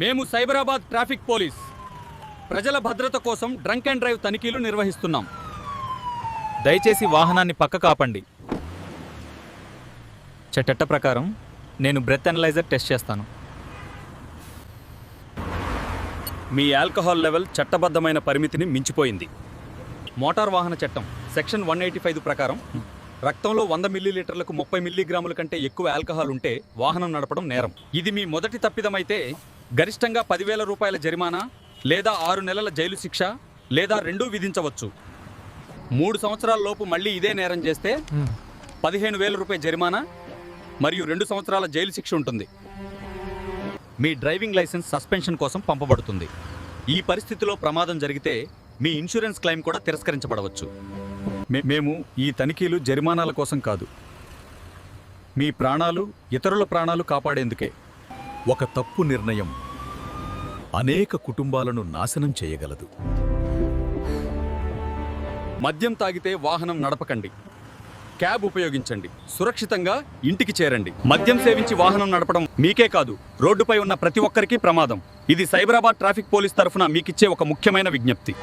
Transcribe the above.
మేము Cyberabad traffic police. ప్రజల భద్రత కోసం డ్రంక్ అండ్ డ్రైవ్ తనిఖీలు నిర్వహిస్తున్నాం. దయచేసి వాహనాన్ని పక్క కాపండి చట్ట ప్రకారం నేను బ్రెత్ అనలైజర్ టెస్ట్ చేస్తాను. మీ ఆల్కహాల్ లెవెల్ చట్టబద్ధమైన పరిమితిని మించిపోయింది. మోటార్ వాహన చట్టం సెక్షన్ వన్ ఎయిటీ ఫైవ్ ప్రకారం రక్తంలో వంద మిల్లీలీటర్లకు ముప్పై మిల్లీగ్రాముల కంటే ఎక్కువ ఆల్కహాల్ ఉంటే వాహనం నడపడం నేరం. ఇది మీ మొదటి తప్పిదమైతే గరిష్టంగా పదివేల రూపాయల జరిమానా లేదా ఆరు నెలల జైలు శిక్ష లేదా రెండూ విధించవచ్చు. మూడు సంవత్సరాల లోపు మళ్ళీ ఇదే నేరం చేస్తే పదిహేను వేల రూపాయల జరిమానా మరియు రెండు సంవత్సరాల జైలు శిక్ష ఉంటుంది. మీ డ్రైవింగ్ లైసెన్స్ సస్పెన్షన్ కోసం పంపబడుతుంది. ఈ పరిస్థితిలో ప్రమాదం జరిగితే మీ ఇన్సూరెన్స్ క్లెయిమ్ కూడా తిరస్కరించబడవచ్చు. మేము ఈ తనిఖీలు జరిమానాల కోసం కాదు. మీ ప్రాణాలు ఇతరుల ప్రాణాలు కాపాడేందుకే. ఒక తప్పు నిర్ణయం. అనేక కుటుంబాలను నాశనం చేయగలదు. మద్యం తాగితే వాహనం నడపకండి. క్యాబ్ ఉపయోగించండి. సురక్షితంగా ఇంటికి చేరండి. మద్యం సేవించి వాహనం నడపడం మీకే కాదు రోడ్డుపై ఉన్న ప్రతి ఒక్కరికి ప్రమాదం. ఇది సైబరాబాద్ ట్రాఫిక్ పోలీస్ తరఫున మీకిచ్చే ఒక ముఖ్యమైన విజ్ఞప్తి.